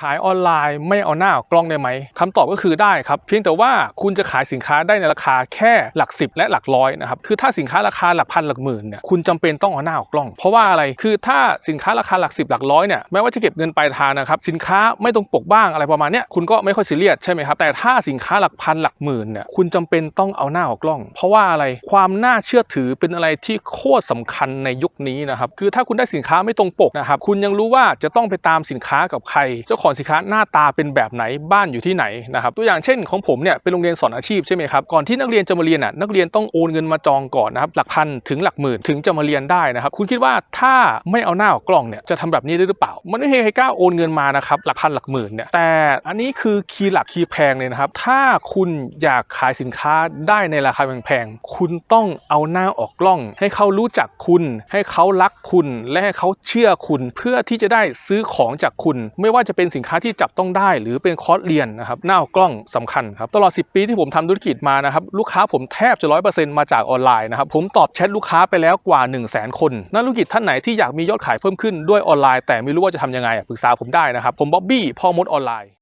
ขายออนไลน์ไม่เอาหน้ากล้องได้ไหมคำตอบก็คือได้ครับ เพียงแต่ว่าคุณจะขายสินค้าได้ในราคาแค่หลักสิบและหลักร้อยนะครับคือถ้าสินค้าราคาหลักพันหลักหมื่นเนี่ยคุณจำเป็นต้องเอาหน้าออกกล้อง เพราะว่าอะไรคือถ้าสินค้าราคาหลักสิบหลักร้อยเนี่ยแม้ว่าจะเก็บเงินปลายทางนะครับสินค้าไม่ตรงปกบ้างอะไรประมาณเนี้ยคุณก็ไม่ค่อยซีเรียสใช่ไหมครับแต่ถ้าสินค้าหลักพันหลักหมื่นเนี่ยคุณจำเป็นต้องเอาหน้าออกกล้อง เพราะว่าอะไรความน่าเชื่อถือเป็นอะไรที่โคตรสำคัญในยุคนี้นะครับคือถ้าคุณได้สินค้าไม่ตรงปกนะครับคุณยังรู้ว่าจะต้องไปตามสินค้ากับใครเจ้าของสิค้าหน้าตาเป็นแบบไหนบ้านอยู่ที่ไหนนะครับตัวอย่างเช่นของผมเนี่ยเป็นโรงเรียนสอนอาชีพใช่ไหมครับก่อนที่นักเรียนจะมาเรียนอะนักเรียนต้องโอนเงินมาจองก่อนนะครับหลักพันถึงหลักหมื่นถึงจะมาเรียนได้นะครับคุณคิดว่าถ้าไม่เอาหน้าออกกล้องเนี่ยจะทำแบบนี้ได้หรือเปล่า มันไม่มีใครกล้าโอนเงินมานะครับหลักพันหลักหมื่นเนี่ยแต่อันนี้คือคีย์หลักคีย์แพงเลยนะครับถ้าคุณอยากขายสินค้าได้ในราคาแพงๆคุณต้องเอาหน้าออกกล้อง ให้เขารู้จักคุณ ให้เขารักคุณ และให้เขาเชื่อคุณ เพื่อที่จะได้ซื้อของจากคุณ ไม่ว่าจะเป็นสินค้าที่จับต้องได้ หรือเป็นคอร์สเรียนนะครับหน้ากล้องสำคัญครับตลอด 10 ปีที่ผมทำธุรกิจมานะครับลูกค้าผมแทบจะร้อยเปอร์เซ็นต์มาจากออนไลน์นะครับผมตอบแชทลูกค้าไปแล้วกว่า 1 0 0 0 0แสนคนนักธุรกิจท่านไหนที่อยากมียอดขายเพิ่มขึ้นด้วยออนไลน์แต่ไม่รู้ว่าจะทำยังไงปรึกษาผมได้นะครับผมบ๊อบบี้พ่อมดออนไลน์